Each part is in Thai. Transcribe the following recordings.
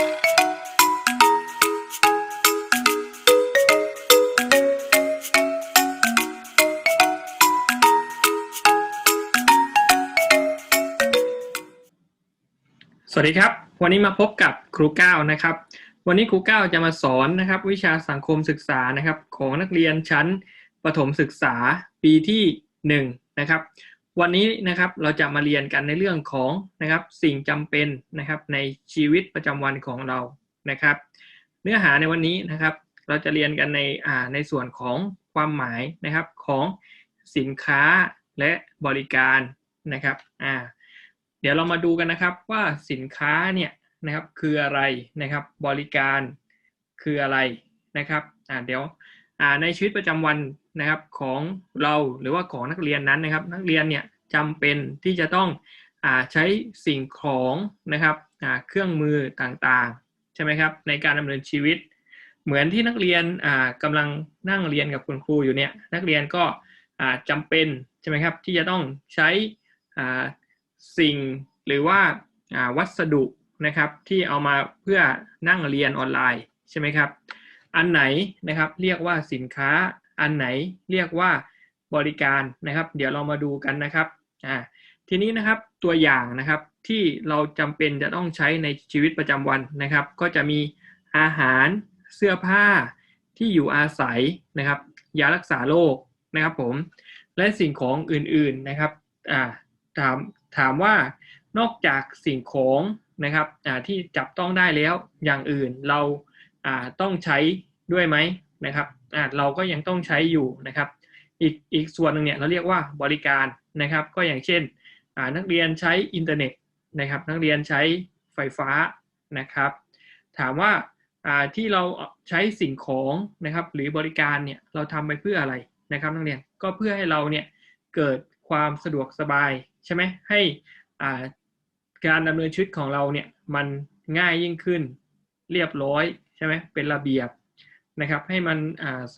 สวัสดีครับ วันนี้มาพบกับครูก้าวนะครับ วันนี้ครูก้าวจะมาสอนนะครับ วิชาสังคมศึกษานะครับ ของนักเรียนชั้นประถมศึกษาปีที่หนึ่งนะครับ วันนี้นะครับเราจะมาเรียนกันในเรื่องของนะครับสิ่งจำเป็นนะครับในชีวิตประจำวันของเรานะครับ เนื้อหาในวันนี้นะครับ เราจะเรียนกันในอ่าในส่วนของความหมายนะครับของสินค้าและบริการนะครับอ่าเดี๋ยวเรามาดูกันนะครับว่าสินค้าเนี่ยนะครับคืออะไรนะครับบริการคืออะไรนะครับอ่าเดี๋ยว ในชีวิตประจำวันนะครับของเราหรือว่าของนักเรียนนั้นนะครับ นักเรียนเนี่ยจำเป็นที่จะต้องอใช้สิ่งของนะครับเครื่องมือต่างๆใช่ไหมครับในการดำเนินชีวิต เหมือนที่นักเรียนอ่ากำลังนั่งเรียนกับคุณครูอยู่เนี่ยนักเรียนก็อ่าจำเป็นใช่ไหมครับที่จะต้องใช้สิ่งหรือว่าวัสดุนะครับที่เอามาเพื่อนั่งเรียนออนไลน์ใช่ไหมครับ อันไหนนะครับเรียกว่าสินค้า อันไหนเรียกว่าบริการนะครับ เดี๋ยวเรามาดูกันนะครับอ่าทีนี้นะครับตัวอย่างนะครับที่เราจำเป็นจะต้องใช้ในชีวิตประจำวันนะครับ ก็จะมีอาหารเสื้อผ้าที่อยู่อาศัยนะครับ ยารักษาโรคนะครับผมและสิ่งของอื่นๆนะครับอ่าถามถามว่านอกจากสิ่งของนะครับอ่าที่จับต้องได้แล้วอย่างอื่นเรา ต้องใช้ด้วยไหมนะครับเราก็ยังต้องใช้อยู่นะครับ อีกอีกส่วนหนึ่งเนี่ยเราเรียกว่าบริการนะครับ ก็อย่างเช่นนักเรียนใช้อินเทอร์เน็ตนะครับ นักเรียนใช้ไฟฟ้านะครับ ถามว่าที่เราใช้สิ่งของนะครับ หรือบริการเนี่ยเราทำไปเพื่ออะไรนะครับนักเรียนก็เพื่อให้เราเนี่ยเกิดความสะดวกสบายใช่ไหมให้การดำเนินชีวิตของเราเนี่ยมันง่ายยิ่งขึ้นเรียบร้อย ช่ไหมเป็นระเบียบนะครับให้มัน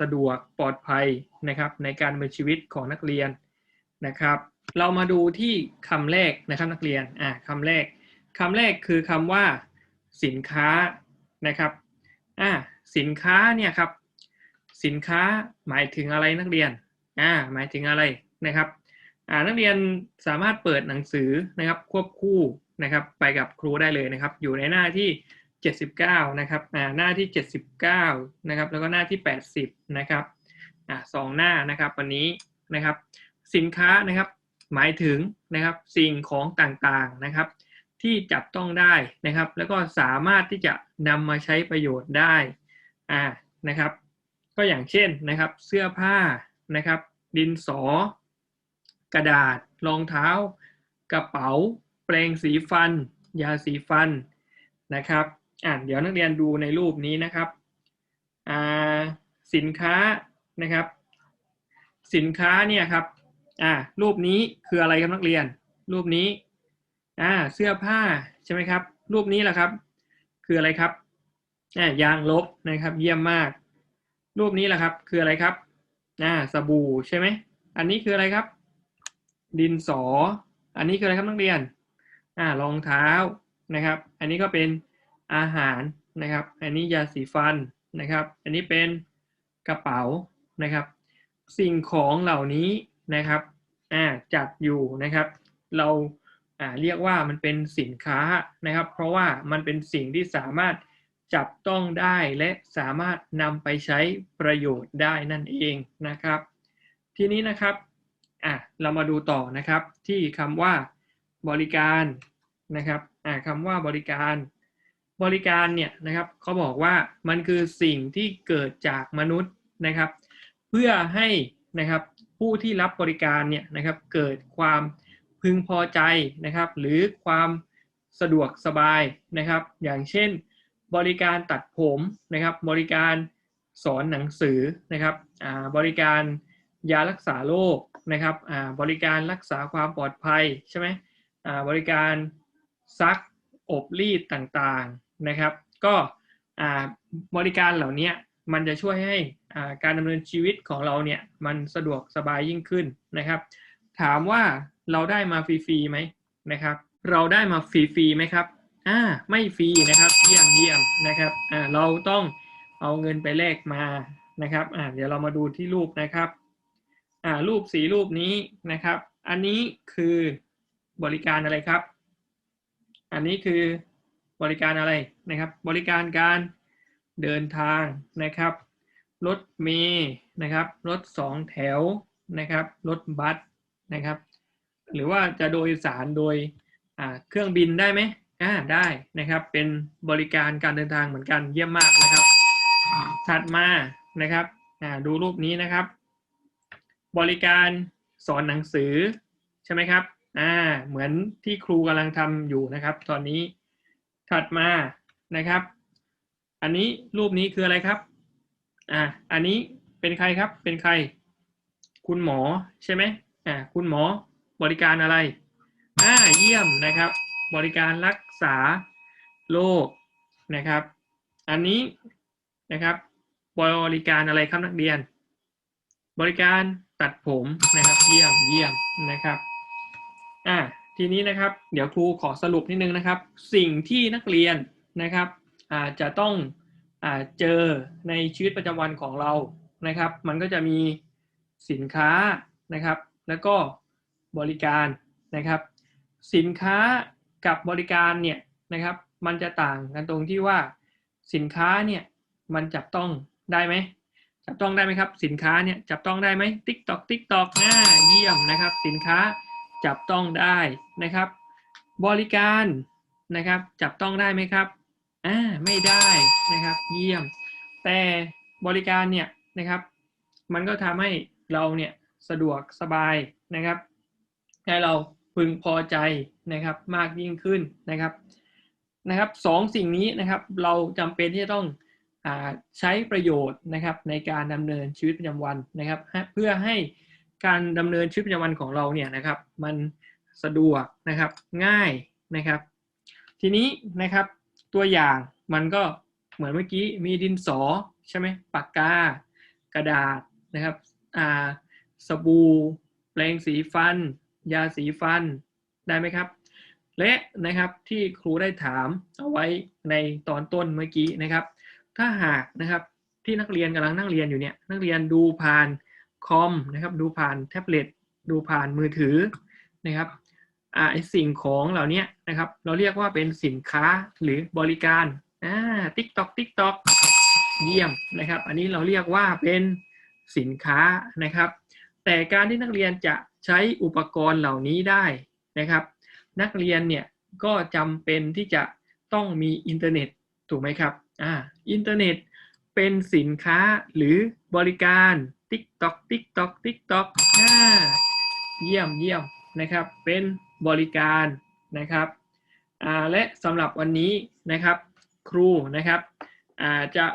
สะดวกปลอดภัยนะครับในการเนินชีวิตของนักเรียนนะครับ เรามาดูที่คำแรกนะครับนักเรียนอ่าคำแรกคำแรกคือคำว่าสินค้านะครับอ่าสินค้าเนี่ยครับสินค้าหมายถึงอะไรนักเรียนอ่าหมายถึงอะไรนะครับนักเรียนสามารถเปิดหนังสือนะครับควบคู่นะครับไปกับครูได้เลยนะครับ อยู่ในหน้าที่ 79นะครับหน้าที่ 79นะครับแล้วก็หน้าที่ 80นะครับสองหน้านะครับวันนี้นะครับสินค้านะครับหมายถึงนะครับสิ่งของต่างๆนะครับ ที่จับต้องได้นะครับ แล้วก็สามารถที่จะนำมาใช้ประโยชน์ได้อ่านะครับ ก็อย่างเช่นนะครับเสื้อผ้านะครับ ดินสอ กระดาษรองเท้า กระเป๋า แปรงสีฟัน ยาสีฟันนะครับ อ่าเดี๋ยวนักเรียนดูในรูปนี้นะครับอ่าสินค้านะครับ สินค้าเนี่ยครับอ่ารูปนี้คืออะไรครับนักเรียน รูปนี้อ่าเสื้อผ้าใช่ไหมครับ รูปนี้แหละครับ คืออะไรครับอ่ายางลบนะครับ เยี่ยมมาก รูปนี้แหละครับ คืออะไรครับอ่าสบู่ใช่ไหมอันนี้คืออะไรครับ ดินสอ อันนี้คืออะไรครับนักเรียนอ่ารองเท้านะครับ อันนี้ก็เป็น อาหารนะครับ อันนี้ยาสีฟันนะครับ อันนี้เป็นกระเป๋านะครับ สิ่งของเหล่านี้นะครับอ่าจัดอยู่นะครับ เราอ่าเรียกว่ามันเป็นสินค้านะครับ เพราะว่ามันเป็นสิ่งที่สามารถจับต้องได้และสามารถนำไปใช้ประโยชน์ได้นั่นเองนะครับ ทีนี้นะครับอะเรามาดูต่อนะครับที่คำว่าบริการนะครับอะคำว่าบริการ บริการเนี่ยนะครับเขาบอกว่ามันคือสิ่งที่เกิดจากมนุษย์นะครับ เพื่อให้นะครับผู้ที่รับบริการเนี่ยนะครับเกิดความพึงพอใจนะครับ หรือความสะดวกสบายนะครับ อย่างเช่น บริการตัดผมนะครับ บริการสอนหนังสือนะครับบริการยารักษาโรคนะครับบริการรักษาความปลอดภัยใช่ไหมบริการซักอบรีดต่าง นะครับ ก็บริการเหล่านี้มันจะช่วยให้การดำเนินชีวิตของเราเนี่ยมันสะดวกสบายยิ่งขึ้นนะครับ ถามว่าเราได้มาฟรีๆไหมนะครับ เราได้มาฟรีๆไหมครับอ่าไม่ฟรีนะครับเยี่ยมเยี่ยมนะครับอ่าเราต้องเอาเงินไปแลกมานะครับอ่าเดี๋ยวเรามาดูที่รูปนะครับอ่ารูปสีรูปนี้นะครับ อันนี้คือบริการอะไรครับ อันนี้คือ บริการอะไรนะครับ บริการการเดินทางนะครับ รถเมล์นะครับ รถสองแถวนะครับ รถบัสนะครับ หรือว่าจะโดยสารโดยเครื่องบินได้ไหมอ่าได้นะครับ เป็นบริการการเดินทางเหมือนกันเยี่ยมมากนะครับ ถัดมานะครับอ่าดูรูปนี้นะครับ บริการสอนหนังสือใช่ไหมครับอ่าเหมือนที่ครูกำลังทำอยู่นะครับ ตอนนี้ ถัดมานะครับ อันนี้รูปนี้คืออะไรครับ อ่า อันนี้เป็นใครครับ เป็นใคร คุณหมอใช่ไหมอ่า คุณหมอบริการอะไร อ่า เยี่ยมนะครับ บริการรักษาโรคนะครับ อันนี้นะครับ บริการอะไรครับนักเรียน บริการตัดผมนะครับ เยี่ยมเยี่ยมนะครับ อ่า ทีนี้นะครับเดี๋ยวครูขอสรุปนิดนึงนะครับ สิ่งที่นักเรียนนะครับอาจจะต้องอาเจอในชีวิตประจำวันของเรานะครับ มันก็จะมีสินค้านะครับ แล้วก็บริการนะครับ สินค้ากับบริการเนี่ยนะครับ มันจะต่างกันตรงที่ว่าสินค้าเนี่ยมันจับต้องได้ไหมจับต้องได้ไหมครับ สินค้าเนี่ยจับต้องได้ไหมติ๊กตอกติ๊กตอกอ่าเยี่ยมนะครับ สินค้า จับต้องได้นะครับ บริการนะครับ จับต้องได้ไหมครับอ่าไม่ได้นะครับ เยี่ยม แต่บริการเนี่ยนะครับ มันก็ทำให้เราเนี่ยสะดวกสบายนะครับให้เราพึงพอใจนะครับ มากยิ่งขึ้นนะครับนะครับสองสิ่งนี้นะครับเราจำเป็นที่จะต้องอาใช้ประโยชน์นะครับในการดำเนินชีวิตประจำวันนะครับ เพื่อให้ การดำเนินชีวิตประจำวันของเราเนี่ยนะครับ มันสะดวกนะครับง่ายนะครับ ทีนี้นะครับตัวอย่างมันก็เหมือนเมื่อกี้มีดินสอใช่ไหมปากกา กระดาษนะครับอ่าสบู่แปรงสีฟัน ยาสีฟันได้ไหมครับ และนะครับที่ครูได้ถามเอาไว้ในตอนต้นเมื่อกี้นะครับ ถ้าหากนะครับที่นักเรียนกำลังนั่งเรียนอยู่เนี่ยนักเรียนดูผ่าน คอมนะครับดูผ่านแท็บเล็ตดูผ่านมือถือนะครับอ่าไอสิ่งของเหล่านี้นะครับ เราเรียกว่าเป็นสินค้าหรือบริการอ่าติ๊กตอกติ๊กตอกเยี่ยมนะครับ อันนี้เราเรียกว่าเป็นสินค้านะครับ แต่การที่นักเรียนจะใช้อุปกรณ์เหล่านี้ได้นะครับ นักเรียนเนี่ยก็จำเป็นที่จะต้องมีอินเทอร์เน็ตถูกไหมครับอ่าอินเทอร์เน็ตเป็นสินค้าหรือบริการ TikTok TikTok TikTok อ่าเยี่ยมเยี่ยมนะครับ เป็นบริการนะครับอ่าและสำหรับวันนี้นะครับ ครูนะครับอ่าจะ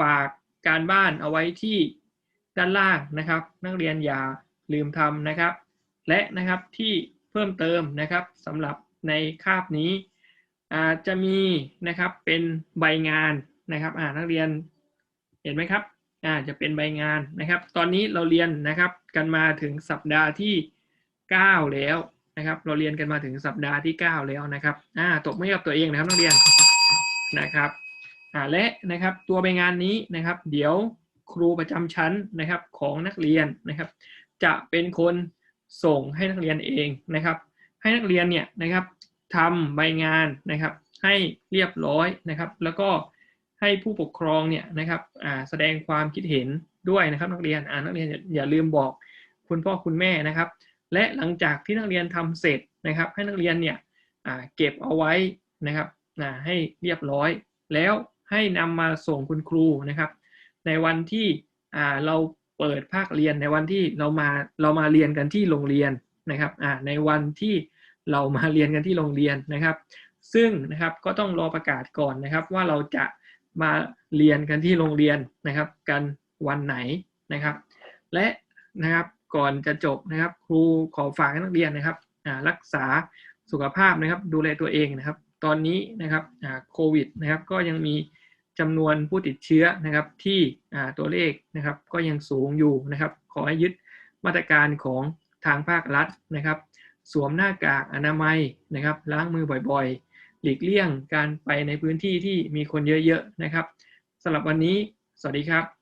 ฝากการบ้านเอาไว้ที่ด้านล่างนะครับ นักเรียนอย่าลืมทำนะครับ และนะครับที่เพิ่มเติมนะครับสำหรับในคาบนี้อาจจะมีนะครับเป็นใบงานนะครับอ่านักเรียนเห็นไหมครับ อ่าจะเป็นใบงานนะครับ ตอนนี้เราเรียนนะครับกันมาถึงสัปดาห์ที่ 9 แล้วนะครับ เราเรียนกันมาถึงสัปดาห์ที่ 9 แล้วนะครับอ่าตบมือกับตัวเองนะครับนักเรียนนะครับอ่าและนะครับตัวใบงานนี้นะครับ เดี๋ยวครูประจำชั้นนะครับของนักเรียนนะครับ จะเป็นคนส่งให้นักเรียนเองนะครับ ให้นักเรียนเนี่ยนะครับทำใบงานนะครับ ให้เรียบร้อยนะครับ แล้วก็ ให้ผู้ปกครองเนี่ยนะครับแสดงความคิดเห็นด้วยนะครับ นักเรียนนักเรียนอย่าลืมบอกคุณพ่อคุณแม่นะครับ และหลังจากที่นักเรียนทำเสร็จนะครับ ให้นักเรียนเนี่ยเก็บเอาไว้นะครับให้เรียบร้อย แล้วให้นำมาส่งคุณครูนะครับ ในวันที่เราเปิดภาคเรียนในวันที่เรามาเรามาเรียนกันที่โรงเรียนนะครับในวันที่เรามาเรียนกันที่โรงเรียนนะครับ ซึ่งนะครับก็ต้องรอประกาศก่อนนะครับว่าเราจะ มาเรียนกันที่โรงเรียนนะครับ กันวันไหนนะครับ และนะครับก่อนจะจบนะครับ ครูขอฝากนักเรียนนะครับรักษาสุขภาพนะครับ ดูแลตัวเองนะครับ ตอนนี้นะครับโควิดนะครับ ก็ยังมีจำนวนผู้ติดเชื้อนะครับที่ตัวเลขนะครับ ก็ยังสูงอยู่นะครับ ขอให้ยึดมาตรการของทางภาครัฐนะครับ สวมหน้ากากอนามัยนะครับ ล้างมือบ่อยๆ หลีกเลี่ยงการไปในพื้นที่ที่มีคนเยอะๆนะครับสำหรับวันนี้ สวัสดีครับ